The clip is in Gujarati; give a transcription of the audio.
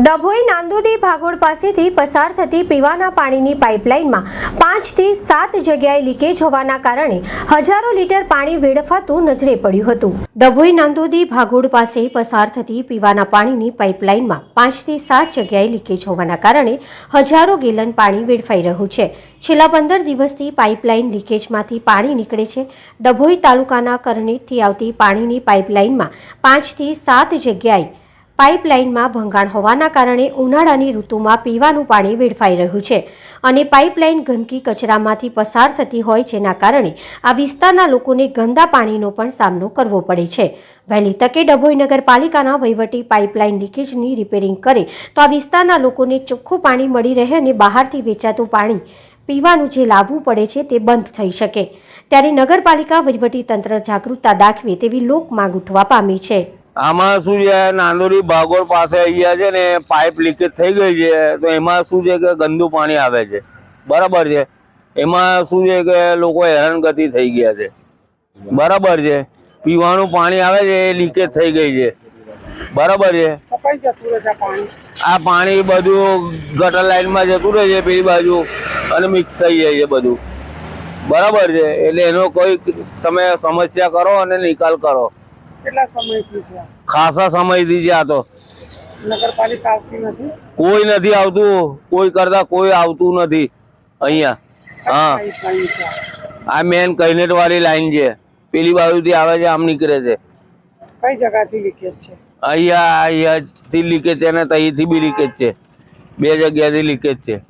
ડભોઈ નાંદોદી ભાગોળ પાસેથી પસાર થતી પીવાના પાણીની પાઇપલાઇનમાં પાંચથી સાત જગ્યાએ લીકેજ હોવાના કારણે હજારો લીટર પાણી વેડફાતું નજરે પડ્યું હતું. ડભોઈ નાંદોદી ભાગોળ પાસે પસાર થતી પીવાના પાણીની પાઇપલાઇનમાં પાંચથી સાત જગ્યાએ લીકેજ હોવાના કારણે હજારો ગેલન પાણી વેડફાઈ રહ્યું છે. છેલ્લા પંદર દિવસથી પાઇપલાઇન લીકેજમાંથી પાણી નીકળે છે. ડભોઈ તાલુકાના કરણીતથી આવતી પાણીની પાઇપલાઇનમાં પાંચથી સાત જગ્યાએ પાઇપલાઇનમાં ભંગાણ હોવાના કારણે ઉનાળાની ઋતુમાં પીવાનું પાણી વેડફાઈ રહ્યું છે અને પાઇપલાઇન ગંદકી કચરામાંથી પસાર થતી હોય જેના કારણે આ વિસ્તારના લોકોને ગંદા પાણીનો પણ સામનો કરવો પડે છે. વહેલી તકે ડભોઈ નગરપાલિકાના વહીવટી પાઇપલાઇન લીકેજની રિપેરિંગ કરે તો આ વિસ્તારના લોકોને ચોખ્ખું પાણી મળી રહે અને બહારથી વેચાતું પાણી પીવાનું જે લાવવું પડે છે તે બંધ થઈ શકે. ત્યારે નગરપાલિકા વહીવટી તંત્ર જાગૃતતા દાખવે તેવી લોક માંગ ઉઠવા પામી છે. આમાં શું છે, નાંદોરી ભાગોળ પાસે અહીંયા છે ને પાઇપ લીકેજ થઈ ગઈ છે, તો એમાં શું છે કે ગંદુ પાણી આવે છે. બરાબર છે? એમાં શું છે કે લોકો હેરાનગતિ થઈ ગયા છે. બરાબર છે? પીવાનું પાણી આવે છે, એ લીકેજ થઈ ગઈ છે. બરાબર છે? આ પાણી બધું ગટર લાઈનમાં જતું રહે છે, પેલી બાજુ, અને મિક્સ થઈ જાય છે બધું. બરાબર છે? એટલે એનો કોઈ તમે સમસ્યા કરો અને નિકાલ કરો. કેટલા સમયથી છે? ખાસા સમયથી છે આ તો. નગરપાલિકા આવતી નથી? કોઈ નથી આવતું. કોઈ કરતા કોઈ આવતું નથી અહીંયા. હા. આ મેન કૈનેટ વાળી લાઈન છે. પેલી બાજુથી આવે છે આમ નીકળે છે. કઈ જગાથી લીકેજ છે? અહીંયા અહીંયાથી લીકેજ છે અને ત્યાંથી બી લીકેજ છે. બે જગ્યાથી લીકેજ છે.